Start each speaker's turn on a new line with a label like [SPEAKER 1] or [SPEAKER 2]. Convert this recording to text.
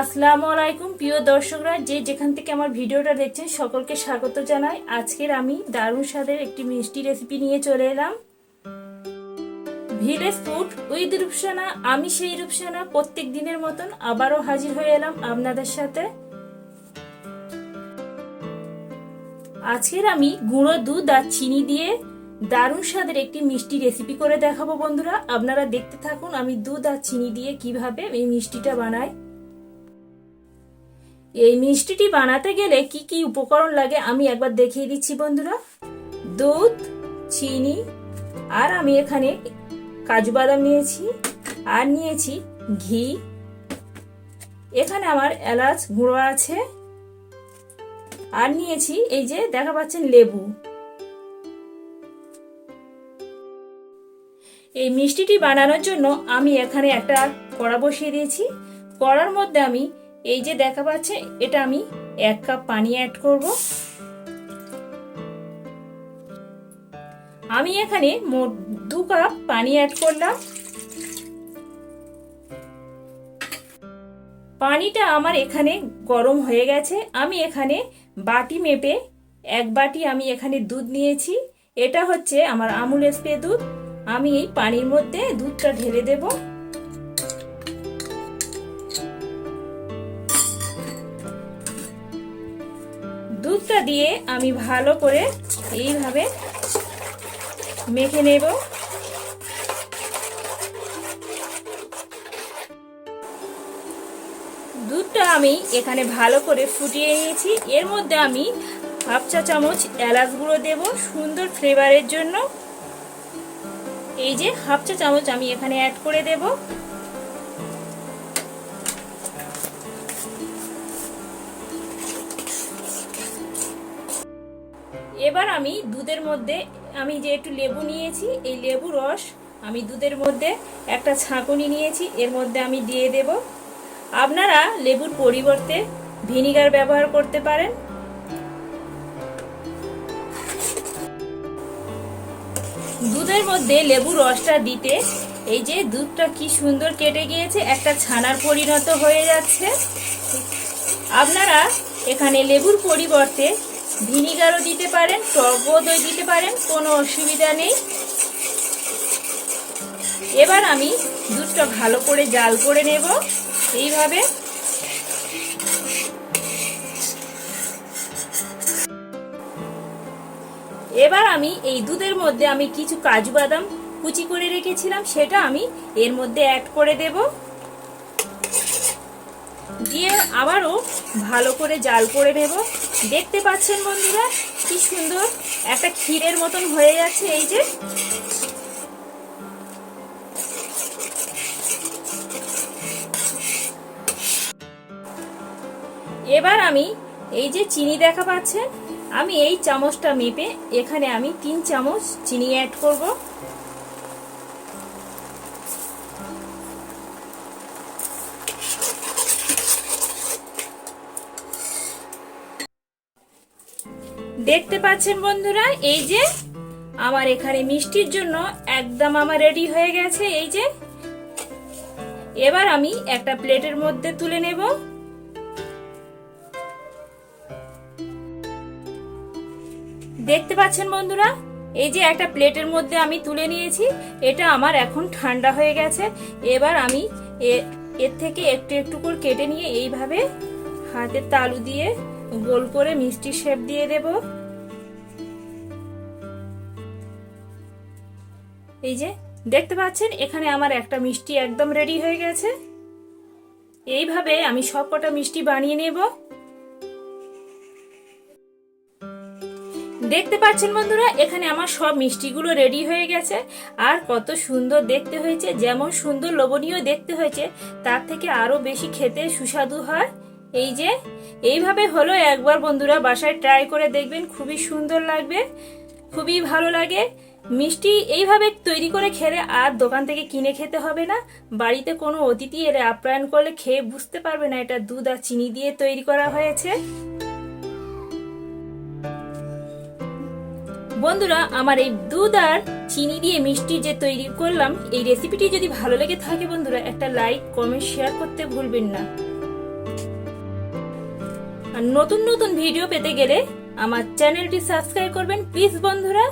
[SPEAKER 1] আসসালামু আলাইকুম, প্রিয় দর্শকরা। যে যেখান থেকে আমার ভিডিওটা দেখছেন, সকলকে স্বাগত জানাই। আজকের আমি দারুণ স্বাদের একটি মিষ্টি রেসিপি নিয়ে চলে এলাম। ভিলেজ ফুড উইথ রূপসানা, আমি সেই রূপসানা প্রত্যেক দিনের মতন আবারও হাজির হয়ে এলাম আপনাদের সাথে। আজকের আমি গুঁড়ো দুধ আর চিনি দিয়ে দারুণ স্বাদের একটি মিষ্টি রেসিপি করে দেখাবো বন্ধুরা। আপনারা দেখতে থাকুন আমি দুধ আর চিনি দিয়ে কীভাবে এই মিষ্টিটা বানাই। এই মিষ্টিটি বানাতে গেলে কি কি উপকরণ লাগে আমি একবার দেখিয়ে দিচ্ছি বন্ধুরা। দুধ, চিনি, আর আমি এখানে কাজু বাদাম নিয়েছি, আর নিয়েছি ঘি। এখানে আমার এলাচ গুঁড়ো আছে। আর নিয়েছি এই যে দেখা পাচ্ছেন লেবু। এই মিষ্টিটি বানানোর জন্য আমি এখানে একটা কড়া বসিয়ে দিয়েছি। কড়ার মধ্যে আমি এই যে দেখা পাচ্ছে, এটা আমি এক কাপ পানি অ্যাড করব। আমি এখানে মোট দু কাপ পানি অ্যাড করলাম। পানিটা আমার এখানে গরম হয়ে গেছে। আমি এখানে বাটি মেপে এক বাটি আমি এখানে দুধ নিয়েছি। এটা হচ্ছে আমার আমুল স্প্রে দুধ। আমি এই পানির মধ্যে দুধটা ঢেলে দেবো। দুধটা দিয়ে আমি ভালো করে এইভাবে মেখে নেব। দুধটা আমি এখানে ভালো করে ফুটিয়ে নিয়েছি। এর মধ্যে আমি হাফ চা চামচ এলাচ গুঁড়ো দেব সুন্দর ফ্লেভারের জন্য। এই যে হাফ চা চামচ আমি এখানে অ্যাড করে দেবো। এবার আমি দুধের মধ্যে, আমি যে একটু লেবু নিয়েছি, এই লেবু রস আমি দুধের মধ্যে, একটা ছাঁকুনি নিয়েছি, এর মধ্যে আমি দিয়ে দেব। আপনারা লেবুর পরিবর্তে ভিনিগার ব্যবহার করতে পারেন। দুধের মধ্যে লেবু রসটা দিতে, এই যে দুধটা কি সুন্দর কেটে গিয়েছে, একটা ছানার পরিণত হয়ে যাচ্ছে। আপনারা এখানে লেবুর পরিবর্তে ভিনিগারও দিতে পারেন টকও দই দিতে পারেন, কোনো অসুবিধা নেই। এবার আমি দুধটা ভালো করে জাল করে নেব, এইভাবে। এবার আমি এই দুধের মধ্যে আমি কিছু কাজু বাদাম কুচি করে রেখেছিলাম, সেটা আমি এর মধ্যে অ্যাড করে দেবো। দিয়ে আবারও ভালো করে জাল করে নেব। দেখতে পাচ্ছেন বন্ধুরা, কি সুন্দর একটা ক্ষীরের মতন হয়ে যাচ্ছে এই যে। এবার আমি এই যে চিনি দেখা পাচ্ছেন, আমি এই চামচটা মেপে এখানে আমি তিন চামচ চিনি অ্যাড করব। দেখতে পাচ্ছেন বন্ধুরা, এই যে আমার এখানে মিষ্টির জন্য একদম আমার রেডি হয়ে গেছে, এই যে। এবার আমি একটা প্লেটের মধ্যে তুলে নেব। দেখতে পাচ্ছেন বন্ধুরা, এই যে একটা প্লেটের মধ্যে আমি তুলে নিয়েছি, এটা আমার এখন ঠান্ডা হয়ে গেছে। এবার আমি এর থেকে একটু একটু করে কেটে নিয়ে এইভাবে হাতের তালু দিয়ে গোল করে মিষ্টি শেপ দিয়ে দেব। এই যে, দেখতে পাচ্ছেন, এখানে আমার একটা মিষ্টি একদম রেডি হয়ে গেছে। এইভাবে আমি সবকটা মিষ্টি বানিয়ে নেব। দেখতে পাচ্ছেন বন্ধুরা, এখানে আমার সব মিষ্টিগুলো রেডি হয়ে গেছে। আর কত সুন্দর দেখতে হয়েছে, যেমন সুন্দর লোভনীয় দেখতে হয়েছে, তার থেকে আরও বেশি খেতে সুস্বাদু হয়। এই যে, এইভাবে হলো একবার বন্ধুরা, বাসায় ট্রাই করে দেখবেন, খুবই সুন্দর লাগবে, খুবই ভালো লাগে। মিষ্টি এইভাবে তৈরি করে খেলে আর দোকান থেকে কিনে খেতে হবে না। বাড়িতে কোনো অতিথি এর আপ্যায়ন করলে খেয়ে বুঝতে পারবে না, এটা দুধ আর চিনি দিয়ে তৈরি করা হয়েছে। বন্ধুরা, আমার এই দুধ আর চিনি দিয়ে মিষ্টি যে তৈরি করলাম, এই রেসিপিটি যদি ভালো লেগে থাকে বন্ধুরা, একটা লাইক কমেন্ট শেয়ার করতে ভুলবেন না। আর নতুন নতুন ভিডিও পেতে গেলে আমার চ্যানেলটি সাবস্ক্রাইব করবেন। প্লিজ বন্ধুরা।